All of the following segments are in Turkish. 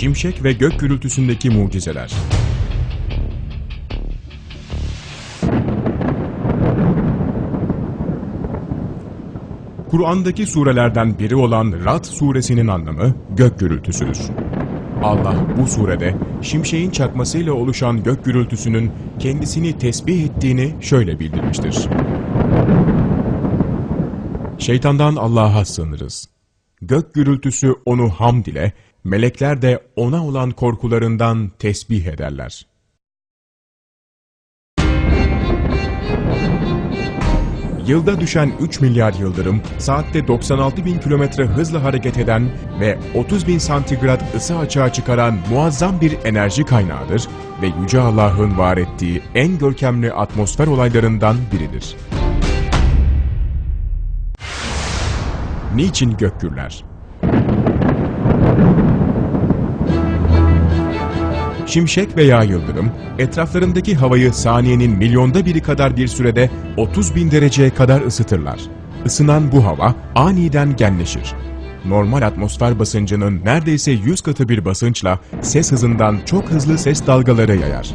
Şimşek ve gök gürültüsündeki mucizeler. Kur'an'daki surelerden biri olan Rad suresinin anlamı gök gürültüsüdür. Allah bu surede şimşeğin çakmasıyla oluşan gök gürültüsünün kendisini tesbih ettiğini şöyle bildirmiştir. Şeytandan Allah'a sığınırız. Gök gürültüsü onu hamd ile, melekler de ona olan korkularından tesbih ederler. Yılda düşen 3 milyar yıldırım, saatte 96 bin kilometre hızla hareket eden ve 30 bin santigrat ısı açığa çıkaran muazzam bir enerji kaynağıdır ve Yüce Allah'ın var ettiği en görkemli atmosfer olaylarından biridir. Niçin gök gürler? Şimşek veya yıldırım, etraflarındaki havayı saniyenin milyonda biri kadar bir sürede 30 bin dereceye kadar ısıtırlar. Isınan bu hava aniden genleşir. Normal atmosfer basıncının neredeyse 100 katı bir basınçla ses hızından çok hızlı ses dalgaları yayar.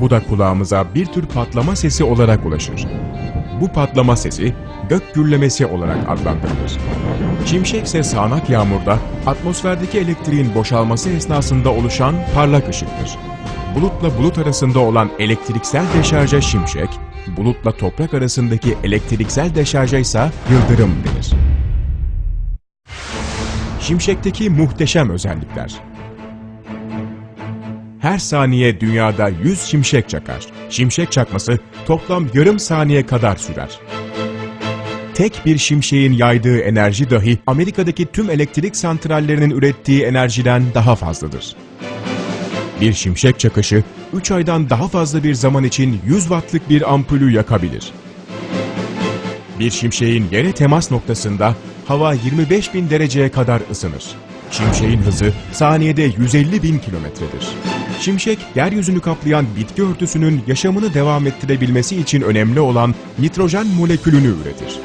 Bu da kulağımıza bir tür patlama sesi olarak ulaşır. Bu patlama sesi gök gürlemesi olarak adlandırılır. Şimşek ise sağanak yağmurda atmosferdeki elektriğin boşalması esnasında oluşan parlak ışıktır. Bulutla bulut arasında olan elektriksel deşarja şimşek, bulutla toprak arasındaki elektriksel deşarja ise yıldırım denir. Şimşekteki muhteşem özellikler her saniye dünyada 100 şimşek çakar. Şimşek çakması toplam yarım saniye kadar sürer. Tek bir şimşeğin yaydığı enerji dahi Amerika'daki tüm elektrik santrallerinin ürettiği enerjiden daha fazladır. Bir şimşek çakışı 3 aydan daha fazla bir zaman için 100 wattlık bir ampulü yakabilir. Bir şimşeğin yere temas noktasında hava 25 bin dereceye kadar ısınır. Şimşeğin hızı saniyede 150 bin kilometredir. Şimşek, yeryüzünü kaplayan bitki örtüsünün yaşamını devam ettirebilmesi için önemli olan nitrojen molekülünü üretir.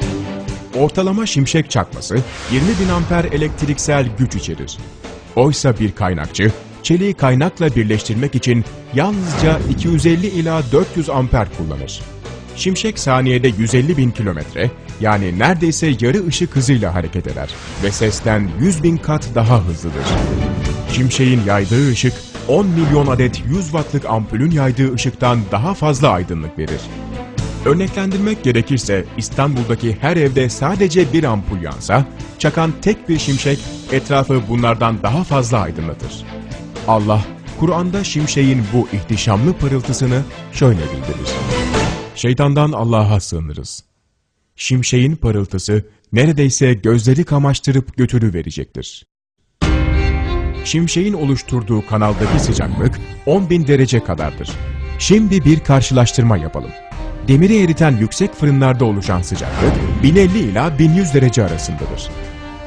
Ortalama şimşek çakması 20 bin amper elektriksel güç içerir. Oysa bir kaynakçı, çeliği kaynakla birleştirmek için yalnızca 250 ila 400 amper kullanır. Şimşek saniyede 150 bin kilometre, yani neredeyse yarı ışık hızıyla hareket eder ve sesten 100 bin kat daha hızlıdır. Şimşeğin yaydığı ışık, 10 milyon adet 100 wattlık ampulün yaydığı ışıktan daha fazla aydınlık verir. Örneklendirmek gerekirse İstanbul'daki her evde sadece bir ampul yansa, çakan tek bir şimşek etrafı bunlardan daha fazla aydınlatır. Allah, Kur'an'da şimşeğin bu ihtişamlı parıltısını şöyle bildirir. Şeytandan Allah'a sığınırız. Şimşeğin parıltısı neredeyse gözleri kamaştırıp götürüverecektir. Şimşeğin oluşturduğu kanaldaki sıcaklık 10.000 derece kadardır. Şimdi bir karşılaştırma yapalım. Demiri eriten yüksek fırınlarda oluşan sıcaklık 1050 ila 1100 derece arasındadır.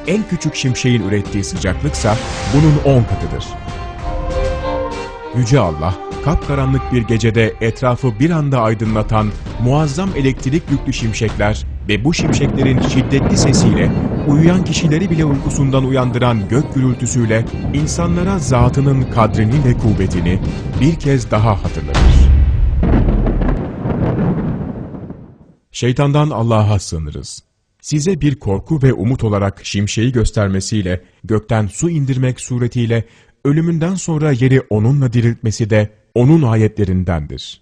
En küçük şimşeğin ürettiği sıcaklıksa bunun 10 katıdır. Yüce Allah, kapkaranlık bir gecede etrafı bir anda aydınlatan muazzam elektrik yüklü şimşekler ve bu şimşeklerin şiddetli sesiyle uyuyan kişileri bile uykusundan uyandıran gök gürültüsüyle insanlara zatının kadrini ve kuvvetini bir kez daha hatırlatır. Şeytandan Allah'a sığınırız. Size bir korku ve umut olarak şimşeği göstermesiyle, gökten su indirmek suretiyle, ölümünden sonra yeri onunla diriltmesi de onun ayetlerindendir.